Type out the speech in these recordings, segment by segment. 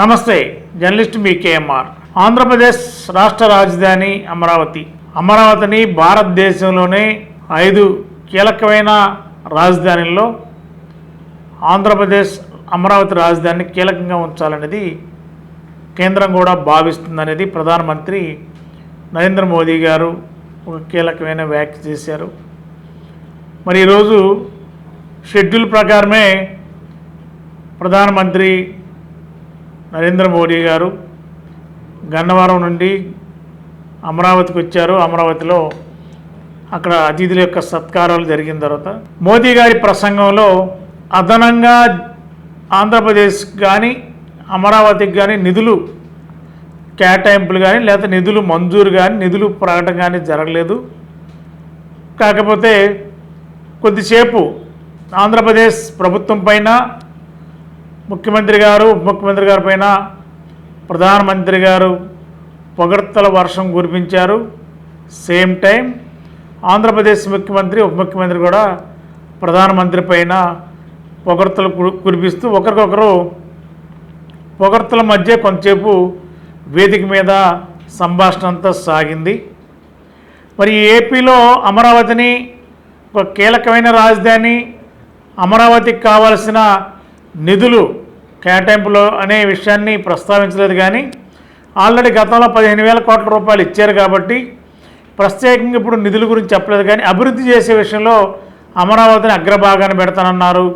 నమస్తే జర్నలిస్ట్ మీ కేఎంఆర్. ఆంధ్రప్రదేశ్ రాష్ట్ర రాజధాని అమరావతి. అమరావతిని భారతదేశంలోనే ఐదు కీలకమైన రాజధానుల్లో ఆంధ్రప్రదేశ్ అమరావతి రాజధానిని కీలకంగా ఉంచాలనేది కేంద్రం కూడా భావిస్తుందనేది ప్రధానమంత్రి నరేంద్ర మోదీ గారు ఒక కీలకమైన వ్యాఖ్య చేశారు. మరి ఈరోజు షెడ్యూల్ ప్రకారమే ప్రధానమంత్రి నరేంద్ర మోడీ గారు గన్నవరం నుండి అమరావతికి వచ్చారు. అమరావతిలో అక్కడ అతిథుల యొక్క సత్కారాలు జరిగిన తర్వాత మోదీ గారి ప్రసంగంలో అదనంగా ఆంధ్రప్రదేశ్ కానీ అమరావతికి కానీ నిధులు కేటాయింపులు కానీ లేదా నిధులు మంజూరు కానీ నిధులు ప్రకటన కానీ జరగలేదు. కాకపోతే కొద్దిసేపు ఆంధ్రప్రదేశ్ ప్రభుత్వం పైన ముఖ్యమంత్రి గారు ఉప ముఖ్యమంత్రి గారి పైన ప్రధానమంత్రి గారు పొగడ్తల వర్షం కురిపించారు. సేమ్ టైం ఆంధ్రప్రదేశ్ ముఖ్యమంత్రి ఉప ముఖ్యమంత్రి కూడా ప్రధానమంత్రి పైన పొగడ్తలు కురిపిస్తూ ఒకరికొకరు పొగడ్తల మధ్య కొంతసేపు వేదిక మీద సంభాషణ అంతా సాగింది. మరి ఏపీలో అమరావతిని ఒక కీలకమైన రాజధాని అమరావతికి కావాల్సిన నిధులు కేటాయింపులో అనే విషయాన్ని ప్రస్తావించలేదు కానీ ఆల్రెడీ గతంలో పదిహేను వేల కోట్ల రూపాయలు ఇచ్చారు కాబట్టి ప్రత్యేకంగా ఇప్పుడు నిధుల గురించి చెప్పలేదు కానీ అభివృద్ధి చేసే విషయంలో అమరావతిని అగ్రభాగాన్ని పెడతానన్నారు.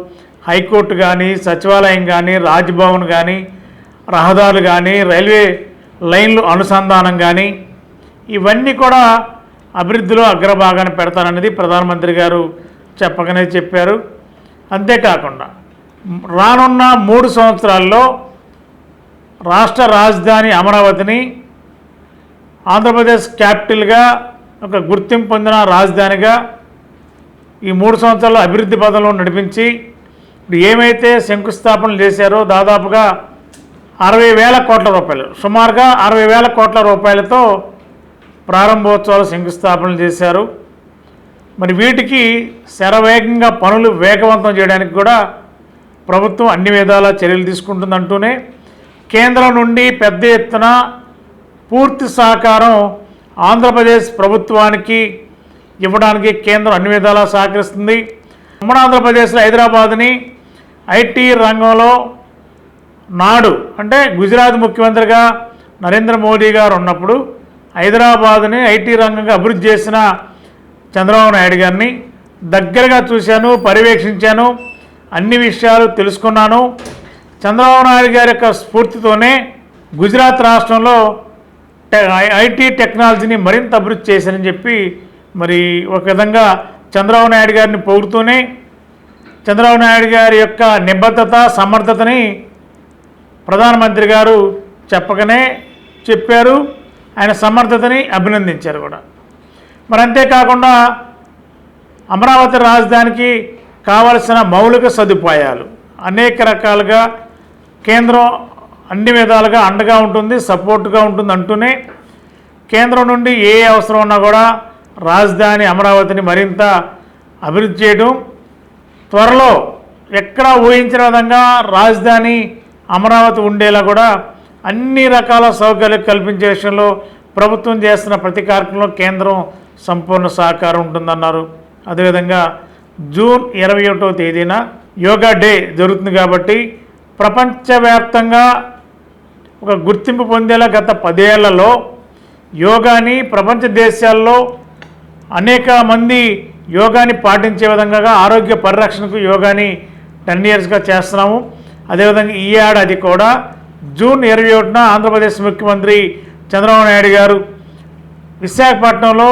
హైకోర్టు కానీ సచివాలయం కానీ రాజ్భవన్ కానీ రహదారులు కానీ రైల్వే లైన్లు అనుసంధానం కానీ ఇవన్నీ కూడా అభివృద్ధిలో అగ్రభాగాన్ని పెడతాననేది ప్రధానమంత్రి గారు చెప్పగానే చెప్పారు. అంతేకాకుండా రానున్న మూడు సంవత్సరాల్లో రాష్ట్ర రాజధాని అమరావతిని ఆంధ్రప్రదేశ్ క్యాపిటల్గా ఒక గుర్తింపు పొందిన రాజధానిగా ఈ మూడు సంవత్సరాల్లో అభివృద్ధి పదంలో నడిపించి ఇప్పుడు ఏమైతే శంకుస్థాపనలు చేశారో దాదాపుగా అరవై వేల కోట్ల రూపాయలు సుమారుగా అరవై వేల కోట్ల రూపాయలతో ప్రారంభోత్సవాలు శంకుస్థాపనలు చేశారు. మరి వీటికి శరవేగంగా పనులు వేగవంతం చేయడానికి కూడా ప్రభుత్వం అన్ని విధాల చర్యలు తీసుకుంటుందంటూనే కేంద్రం నుండి పెద్ద ఎత్తున పూర్తి సహకారం ఆంధ్రప్రదేశ్ ప్రభుత్వానికి ఇవ్వడానికి కేంద్రం అన్ని విధాలా సహకరిస్తుంది. ఉమ్మడి ఆంధ్రప్రదేశ్లో హైదరాబాద్ని ఐటీ రంగంలో నాడు అంటే గుజరాత్ ముఖ్యమంత్రిగా నరేంద్ర మోడీ గారు ఉన్నప్పుడు హైదరాబాద్ని ఐటీ రంగంగా అభివృద్ధి చేసిన చంద్రబాబు నాయుడు గారిని దగ్గరగా చూశాను పర్యవేక్షించాను. అన్ని విషయాలు తెలుసుకున్నాను. చంద్రబాబు నాయుడు గారి యొక్క స్ఫూర్తితోనే గుజరాత్ రాష్ట్రంలో టె- ఐటీ టెక్నాలజీని మరింత అభివృద్ధి చేశారని చెప్పి మరి ఒక విధంగా చంద్రబాబు నాయుడు గారిని పొగుడుతూనే చంద్రబాబు నాయుడు గారి యొక్క నిబద్ధత సమర్థతని ప్రధానమంత్రి గారు చెప్పకనే చెప్పారు. ఆయన సమర్థతని అభినందించారు కూడా. మరి అంతేకాకుండా అమరావతి రాజధానికి కావలసిన మౌలిక సదుపాయాలు. అనేక రకాలుగా కేంద్రం అన్ని విధాలుగా అండగా ఉంటుంది సపోర్ట్గా ఉంటుంది అంటూనే కేంద్రం నుండి ఏ అవసరం ఉన్నా కూడా రాజధాని అమరావతిని మరింత అభివృద్ధి చేయడం త్వరలో ఎక్కడ ఊహించిన విధంగా రాజధాని అమరావతి ఉండేలా కూడా అన్ని రకాల సౌకర్యాలు కల్పించే విషయంలో ప్రభుత్వం చేస్తున్న ప్రతి కార్యక్రమంలో కేంద్రం సంపూర్ణ సహకారం ఉంటుందన్నారు. అదేవిధంగా జూన్ ఇరవై ఒకటో తేదీన యోగా డే జరుగుతుంది కాబట్టి ప్రపంచవ్యాప్తంగా ఒక గుర్తింపు పొందేలా గత పదేళ్ళలో యోగాని ప్రపంచ దేశాల్లో అనేక మంది యోగాని పాటించే విధంగా ఆరోగ్య పరిరక్షణకు యోగాని టెన్ ఇయర్స్గా చేస్తున్నాము. అదేవిధంగా ఈ ఏడాది కూడా జూన్ ఇరవై ఒకటిన ఆంధ్రప్రదేశ్ ముఖ్యమంత్రి చంద్రబాబు నాయుడు గారు విశాఖపట్నంలో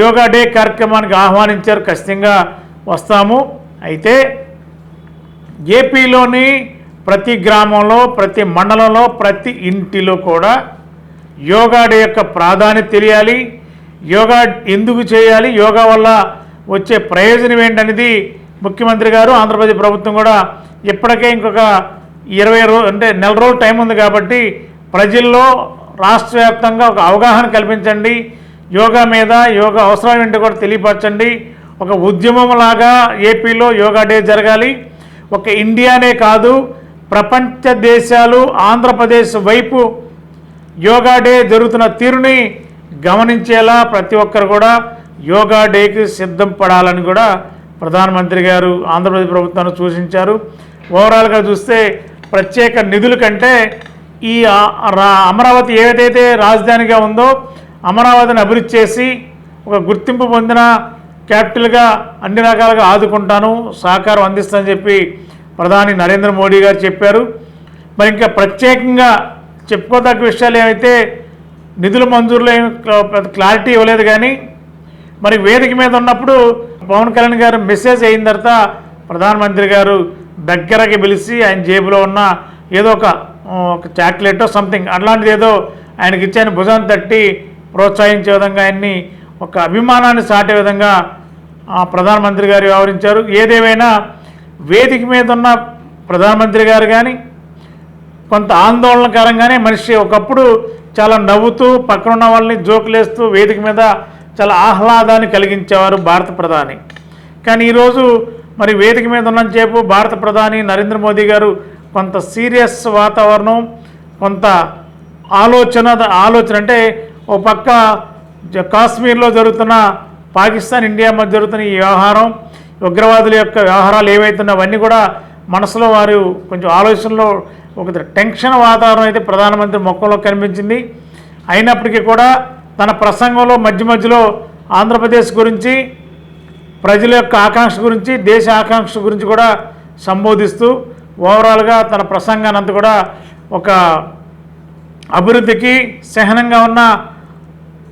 యోగా డే కార్యక్రమానికి ఆహ్వానించారు. ఖచ్చితంగా వస్తాము. అయితే ఏపీలోని ప్రతి గ్రామంలో ప్రతి మండలంలో ప్రతి ఇంటిలో కూడా యోగా డే యొక్క ప్రాధాన్యత తెలియాలి. యోగా ఎందుకు చేయాలి? యోగా వల్ల వచ్చే ప్రయోజనం ఏంటనేది ముఖ్యమంత్రి గారు ఆంధ్రప్రదేశ్ ప్రభుత్వం కూడా ఇప్పటికే ఇంకొక ఇరవై రోజు అంటే నెల రోజులు టైం ఉంది కాబట్టి ప్రజల్లో రాష్ట్ర వ్యాప్తంగా ఒక అవగాహన కల్పించండి. యోగా మీద యోగా అవసరం ఏంటో కూడా తెలియపరచండి. ఒక ఉద్యమం లాగా ఏపీలో యోగా డే జరగాలి. ఒక ఇండియానే కాదు ప్రపంచ దేశాలు ఆంధ్రప్రదేశ్ వైపు యోగా డే జరుగుతున్న తీరుని గమనించేలా ప్రతి ఒక్కరు కూడా యోగా డేకి సిద్ధం పడాలని కూడా ప్రధానమంత్రి గారు ఆంధ్రప్రదేశ్ ప్రభుత్వాన్ని సూచించారు. ఓవరాల్గా చూస్తే ప్రత్యేక నిధుల కంటే ఈ రా- అమరావతి ఏదైతే రాజధానిగా ఉందో అమరావతిని అభివృద్ధి చేసి ఒక గుర్తింపు పొందిన క్యాపిటల్గా అన్ని రకాలుగా ఆదుకుంటాను సహకారం అందిస్తానని చెప్పి ప్రధాని నరేంద్ర మోడీ గారు చెప్పారు. మరి ఇంకా ప్రత్యేకంగా చెప్పుకోదగ్గ విషయాలు ఏమైతే నిధుల మంజూరులో ఏమి క్లారిటీ ఇవ్వలేదు కానీ మరి వేదిక మీద ఉన్నప్పుడు పవన్ కళ్యాణ్ గారు మెసేజ్ అయిన తర్వాత ప్రధానమంత్రి గారు దగ్గరకి పిలిచి ఆయన జేబులో ఉన్న ఏదో ఒక ఒక చాక్లెట్ సంథింగ్ అట్లాంటిది ఏదో ఆయనకి ఇచ్చి ఆయన తట్టి ప్రోత్సహించే విధంగా ఆయన్ని ఒక అభిమానాన్ని సాటే విధంగా ప్రధానమంత్రి గారు వ్యవహరించారు. ఏదేమైనా వేదిక మీద ఉన్న ప్రధానమంత్రి గారు కానీ కొంత ఆందోళనకరంగానే మనిషి ఒకప్పుడు చాలా నవ్వుతూ పక్కన ఉన్న వాళ్ళని జోకులేస్తూ వేదిక మీద చాలా ఆహ్లాదాన్ని కలిగించేవారు భారత ప్రధాని. కానీ ఈరోజు మరి వేదిక మీద ఉన్నంతసేపు భారత ప్రధాని నరేంద్ర మోదీ గారు కొంత సీరియస్ వాతావరణం కొంత ఆలోచన ఆలోచన అంటే ఓ పక్క కాశ్మీర్లో జరుగుతున్న పాకిస్తాన్ ఇండియా మధ్య జరుగుతున్న ఈ వ్యవహారం ఉగ్రవాదుల యొక్క వ్యవహారాలు ఏవైతున్నాయో అవన్నీ కూడా మనసులో వారు కొంచెం ఆలోచనలో ఒక టెన్షన్ వాతావరణం అయితే ప్రధానమంత్రి మొక్కలో కనిపించింది. అయినప్పటికీ కూడా తన ప్రసంగంలో మధ్య మధ్యలో ఆంధ్రప్రదేశ్ గురించి ప్రజల యొక్క ఆకాంక్ష గురించి దేశ ఆకాంక్ష గురించి కూడా సంబోధిస్తూ ఓవరాల్గా తన ప్రసంగాన్ని కూడా ఒక అభివృద్ధికి సహనంగా ఉన్న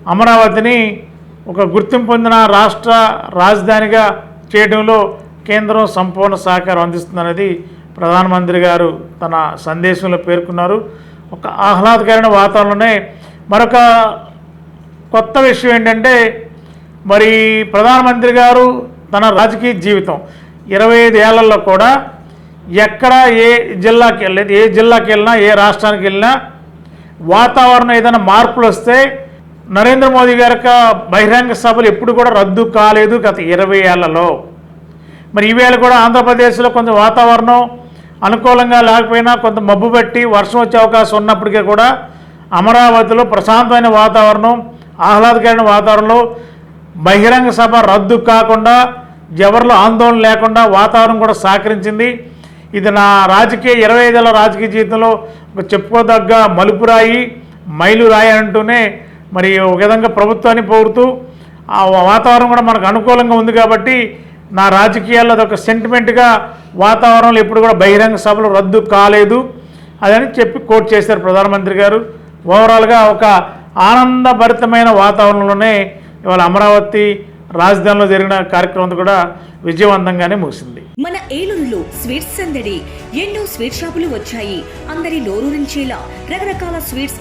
అమరావతిని ఒక గుర్తింపు పొందిన రాష్ట్ర రాజధానిగా చేయడంలో కేంద్రం సంపూర్ణ సహకారం అందిస్తుందనేది ప్రధానమంత్రి గారు తన సందేశంలో పేర్కొన్నారు. ఒక ఆహ్లాదకరమైన వాతావరణంలోనే మరొక కొత్త విషయం ఏంటంటే మరి ప్రధానమంత్రి గారు తన రాజకీయ జీవితం ఇరవై ఐదు ఏళ్ళలో కూడా ఎక్కడ ఏ జిల్లాకి వెళ్ళలేదు ఏ జిల్లాకి వెళ్ళినా ఏ రాష్ట్రానికి వెళ్ళినా వాతావరణం ఏదైనా మార్పులు వస్తే నరేంద్ర మోదీ గారి యొక్క బహిరంగ సభలు ఎప్పుడు కూడా రద్దు కాలేదు గత ఇరవై ఏళ్ళలో. మరి ఈవేళ కూడా ఆంధ్రప్రదేశ్లో కొంచెం వాతావరణం అనుకూలంగా లేకపోయినా కొంత మబ్బు పట్టి వర్షం వచ్చే అవకాశం ఉన్నప్పటికీ కూడా అమరావతిలో ప్రశాంతమైన వాతావరణం ఆహ్లాదకరమైన వాతావరణంలో బహిరంగ సభ రద్దు కాకుండా ఎవరిలో ఆందోళన లేకుండా వాతావరణం కూడా సహకరించింది. ఇది నా రాజకీయ ఇరవై ఐదేళ్ళ రాజకీయ జీవితంలో ఒక చెప్పుకోదగ్గ మలుపురాయి మైలురాయి అంటూనే మరి ఒక విధంగా ప్రభుత్వాన్ని పోరుతూ ఆ వాతావరణం కూడా మనకు అనుకూలంగా ఉంది కాబట్టి నా రాజకీయాల్లో అదొక సెంటిమెంట్గా వాతావరణంలో ఎప్పుడు కూడా బహిరంగ సభలు రద్దు కాలేదు అదని చెప్పి కోట్ చేశారు ప్రధానమంత్రి గారు. ఓవరాల్గా ఒక ఆనందభరితమైన వాతావరణంలోనే ఇవాళ అమరావతి రాజధానిలో జరిగిన కార్యక్రమం కూడా విజయవంతంగానే ముగిసింది. మన ఏలూరులో స్వీట్స్ సందడి ఎన్నో స్వీట్ షాపులు వచ్చాయి. అందరి నోరూరించేలా రకరకాల స్వీట్స్